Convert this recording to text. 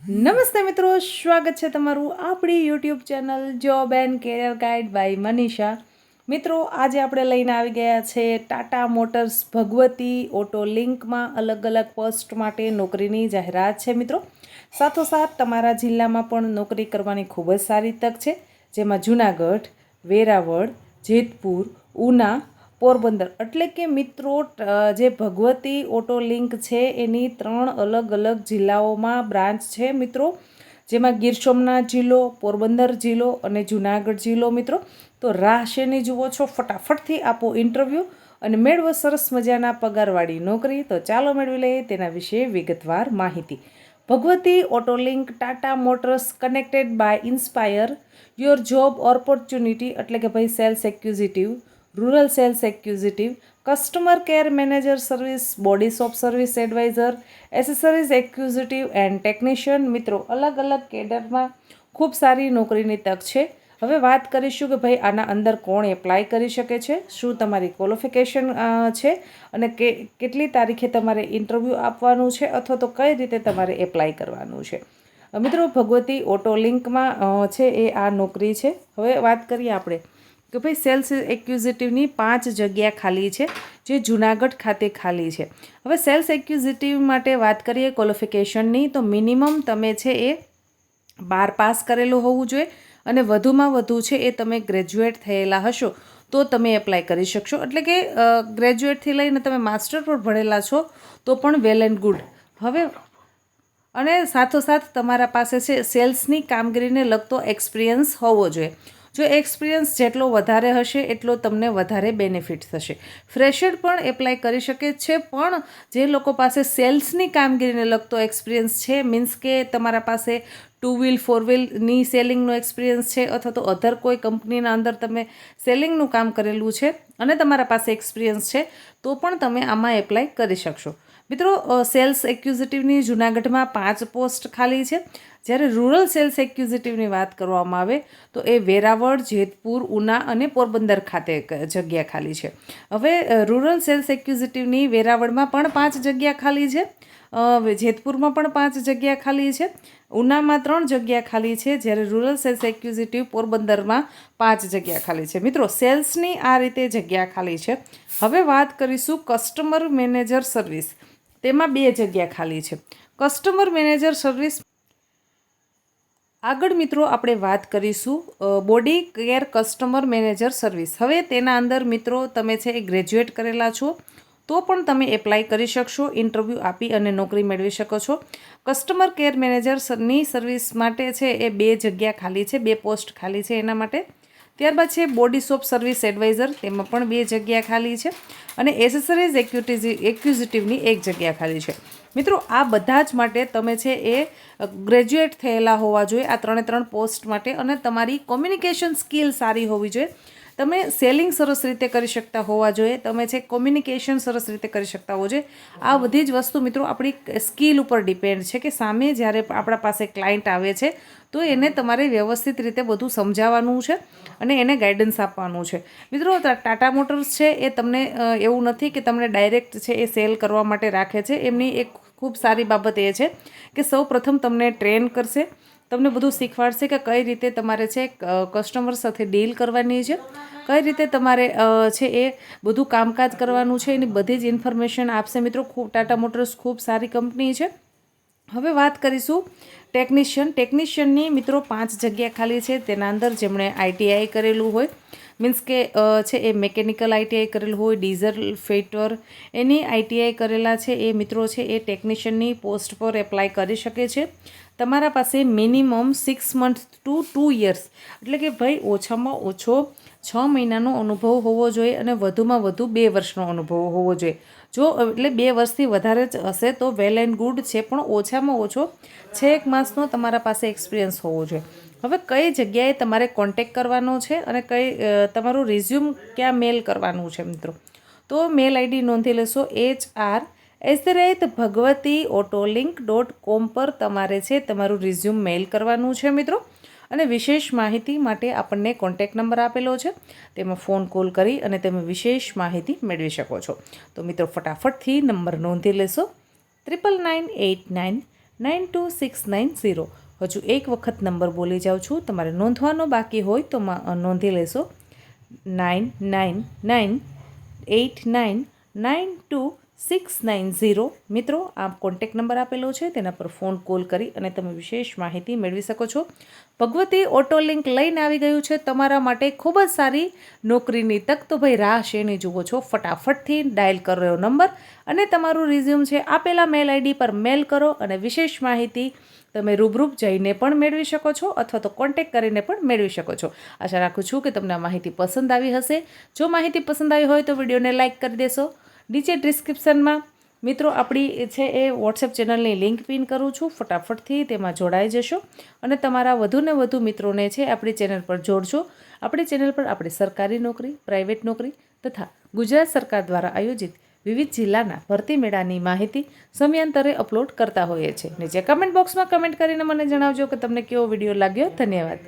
નમસ્તે મિત્રો, સ્વાગત છે તમારું આપણી YouTube channel job and career guide by Manisha મિત્રો, આજે આપણે લઈને આવી ગયા છે ટાટા મોટર્સ ભગવતી ઓટો લિંકમાં અલગ અલગ પોસ્ટ માટે નોકરીની જાહેરાત છે મિત્રો. સાથોસાથ તમારા જિલ્લામાં પણ નોકરી કરવાની ખૂબ જ સારી તક છે, જેમાં જુનાગઢ, વેરાવળ, જેતપુર, ઉના પોરબંદર. એટલે કે મિત્રો જે ભગવતી ઓટો લિંક છે, એની ત્રણ અલગ અલગ જિલ્લાઓમાં બ્રાન્ચ છે, મિત્રો. જેમાં ગીર સોમનાથ જિલ્લો, પોરબંદર જિલ્લો અને જુનાગઢ જિલ્લો, મિત્રો. તો રાહ શેની જુઓ છો? ફટાફટથી આપો ઇન્ટરવ્યૂ અને મેળવો સરસ મજાના પગારવાળી નોકરી. તો ચાલો મેળવી લઈએ તેના વિશે વિગતવાર માહિતી. Bhagwati Auto Link Tata Motors connected by inspire. Your job opportunity, એટલે કે ભાઈ sales executive. Rural sales executive customer care manager service body shop service advisor accessories executive and technician મિત્રો અલગ અલગ કેડરમાં ખૂબ સારી નોકરીની તક છે. હવે વાત કરીશું કે ભાઈ આના અંદર કોણ એપ્લાય કરી શકે છે, શું તમારી ક્વોલિફિકેશન છે અને કે, કેટલી તારીખે તમારે ઇન્ટરવ્યૂ આપવાનું છે અથવા તો કઈ રીતે તમારે એપ્લાય કરવાનું છે. મિત્રો, ભગવતી ઓટો લિંકમાં છે એ આ નોકરી છે. હવે વાત કરીએ આપણે કે ભાઈ સેલ્સ એક્યુઝિટિવની પાંચ જગ્યા ખાલી છે, જે જુનાગઢ ખાતે ખાલી છે. હવે સેલ્સ એક્યુઝિટિવ માટે વાત કરીએ ક્વોલિફિકેશનની, તો મિનિમમ તમે છે એ બાર પાસ કરેલું હોવું જોઈએ અને વધુમાં વધુ છે એ તમે ગ્રેજ્યુએટ થયેલા હશો તો તમે એપ્લાય કરી શકશો. એટલે કે ગ્રેજ્યુએટથી લઈને તમે માસ્ટર પર ભણેલા છો તો પણ વેલ એન્ડ ગુડ. હવે, અને સાથોસાથ તમારા પાસે છે સેલ્સની કામગીરીને લગતો એક્સપિરિયન્સ હોવો જોઈએ. જો એક્સપિરિયન્સ જેટલો વધારે હશે, એટલો તમને વધારે બેનિફિટ થશે. ફ્રેશર પણ એપ્લાય કરી શકે છે, પણ જે લોકો પાસે સેલ્સની કામગીરીને લગતો એક્સપિરિયન્સ છે મીન્સ કે તમારા પાસે ટુ વ્હીલ ફોર વ્હીલની સેલિંગનો એક્સપિરિયન્સ છે, અથવા તો અધર કોઈ કંપનીના અંદર તમે સેલિંગનું કામ કરેલું છે, અને તમારા પાસે એક્સપિરિયન્સ છે, તો પણ તમે આમાં એપ્લાય કરી શકશો. મિત્રો સેલ્સ એક્યુઝિટિવની જુનાગઢમાં પાંચ પોસ્ટ ખાલી છે. જ્યારે રૂરલ સેલ્સ એક્યુઝિટિવની વાત કરવામાં આવે, તો એ વેરાવળ, જેતપુર, ઉના અને પોરબંદર ખાતે જગ્યા ખાલી છે. હવે રૂરલ સેલ્સ એક્યુઝિટિવની વેરાવળમાં પણ પાંચ જગ્યા ખાલી છે. જેતપુરમાં પણ પાંચ જગ્યા ખાલી છે. ઉનામાં ત્રણ જગ્યા ખાલી છે. જ્યારે રૂરલ સેલ્સ એક્યુઝિટિવ પોરબંદરમાં પાંચ જગ્યા ખાલી છે. મિત્રો, સેલ્સની આ રીતે જગ્યા ખાલી છે. હવે વાત કરીશું કસ્ટમર મેનેજર સર્વિસ. તેમાં બે જગ્યા ખાલી છે. કસ્ટમર મેનેજર સર્વિસ આગળ મિત્રો આપણે વાત કરીશું body care customer manager service હવે તેના અંદર મિત્રો તમે છે એ ગ્રેજ્યુએટ કરેલા છો, તો પણ તમે એપ્લાય કરી શકશો ઇન્ટરવ્યૂ આપી અને નોકરી મેળવી શકો છો. કસ્ટમર કેર મેનેજરની સર્વિસ માટે છે એ બે જગ્યા ખાલી છે, બે પોસ્ટ ખાલી છે એના માટે. ત્યારબાદ છે બોડી શોપ સર્વિસ એડવાઇઝર, તેમાં પણ બે જગ્યા ખાલી છે અને એસેસરીઝ એક્યુટિઝ, એક્યુઝિટિવની એક જગ્યા ખાલી છે. મિત્રો, આ બધા જ માટે તમે છે એ ગ્રેજ્યુએટ થયેલા હોવા જોઈએ. આ ત્રણે ત્રણ પોસ્ટ માટે અને તમારી કોમ્યુનિકેશન સ્કિલ સારી હોવી જોઈએ. તમે સેલિંગ સરસ રીતે કરી શકતા હોવા જોઈએ, તમે છે કોમ્યુનિકેશન સરસ રીતે કરી શકતા હોવો જોઈએ. આ બધી જ વસ્તુ મિત્રો આપણી સ્કિલ ઉપર ડિપેન્ડ છે કે સામે જ્યારે આપણા પાસે ક્લાયન્ટ આવે છે, તો એને તમારે વ્યવસ્થિત રીતે બધું સમજાવવાનું છે અને એને ગાઈડન્સ આપવાનું છે. મિત્રો ટાટા મોટર્સ છે એ તમને એવું નથી કે તમને ડાયરેક્ટ છે એ સેલ કરવા માટે રાખે છે. એમની એક ખૂબ સારી બાબત એ છે કે સૌ પ્રથમ તમને ટ્રેન કરશે તમને બધું શીખવાડશે કે કઈ રીતે તમારે છે કસ્ટમર સાથે ડીલ કરવાની છે, કઈ રીતે તમારે છે એ બધું કામકાજ કરવાનું છે, એની બધી જ ઇન્ફોર્મેશન આપશે. મિત્રો, ખૂબ ટાટા મોટર્સ ખૂબ સારી કંપની છે. હવે વાત કરીશું ટેકનિશિયન ટેકનિશિયનની મિત્રો પાંચ જગ્યા ખાલી છે. તેના અંદર જેમણે આઈટીઆઈ કરેલું હોય મીન્સ કે છે એ મેકેનિકલ આઈટીઆઈ કરેલું હોય ડીઝલ ફેટર એની આઈટીઆઈ કરેલા છે એ મિત્રો છે એ ટેકનિશિયનની પોસ્ટ પર એપ્લાય કરી શકે છે. તમારા પાસે minimum six month to two years એટલે કે ભાઈ, ઓછામાં ઓછો છ મહિનાનો અનુભવ હોવો જોઈએ અને વધુમાં વધુ બે વર્ષનો અનુભવ હોવો જોઈએ. જો, એટલે બે વર્ષથી વધારે જ હશે તો વેલ એન્ડ ગુડ છે, પણ ઓછામાં ઓછો છ એક માસનો તમારા પાસે એક્સપિરિયન્સ હોવો જોઈએ. હવે કઈ જગ્યાએ તમારે કોન્ટેક કરવાનો છે અને કઈ તમારું રિઝ્યુમ ક્યાં મેલ કરવાનું છે મિત્રો? તો મેલ આઈડી નોંધી લેશો H R at the rate Bhagwati auto link dot com પર તમારે છે તમારું રિઝ્યુમ મેલ કરવાનું છે મિત્રો. અને વિશેષ માહિતી માટે આપણને કોન્ટેક નંબર આપેલો છે. તેમાં ફોન કોલ કરી અને તમે વિશેષ માહિતી મેળવી શકો છો. તો મિત્રો, ફટાફટથી નંબર નોંધી લેશો. Triple nine eight nine nine two six nine zero હજુ એક વખત નંબર બોલી જાઉં છું. તમારે નોંધવાનો બાકી હોય તો નોંધી લેશો. Nine nine nine eight nine nine, two, six, nine, zero. મિત્રો, આ કોન્ટેક નંબર આપેલો છે, તેના પર ફોન કોલ કરી અને તમે વિશેષ માહિતી મેળવી શકો છો. ભગવતી ઓટો લિંક લઈને આવી ગયું છે. તમારા માટે ખૂબ જ સારી નોકરીની તક. તો ભાઈ, રાહ શેની જુઓ છો? ફટાફટથી ડાયલ કરો નંબર અને તમારું રિઝ્યુમ છે. આપેલા મેલ આઈડી પર મેલ કરો અને વિશેષ માહિતી તમે રૂબરૂપ જઈને પણ મેળવી શકો છો અથવા તો કોન્ટેક કરીને પણ મેળવી શકો છો. આશા રાખું છું કે તમને આ માહિતી પસંદ આવી હશે. જો માહિતી પસંદ આવી હોય તો વિડીયોને લાઇક કરી દેશો. નીચે ડિસ્ક્રિપ્શનમાં મિત્રો આપણી છે એ વોટ્સએપ ચેનલની લિંક પિન કરું છું. ફટાફટથી તેમાં જોડાઈ જશો અને તમારા વધુને વધુ મિત્રોને છે આપણી ચેનલ પર જોડજો. આપણી ચેનલ પર આપણે સરકારી નોકરી પ્રાઇવેટ નોકરી તથા ગુજરાત સરકાર દ્વારા આયોજિત વિવિધ જિલ્લાના ભરતી મેળાની માહિતી સમયાંતરે અપલોડ કરતા હોઈએ છીએ. નીચે કમેન્ટ બોક્સમાં કમેન્ટ કરીને મને જણાવજો કે તમને કેવો વીડિયો લાગ્યો. ધન્યવાદ.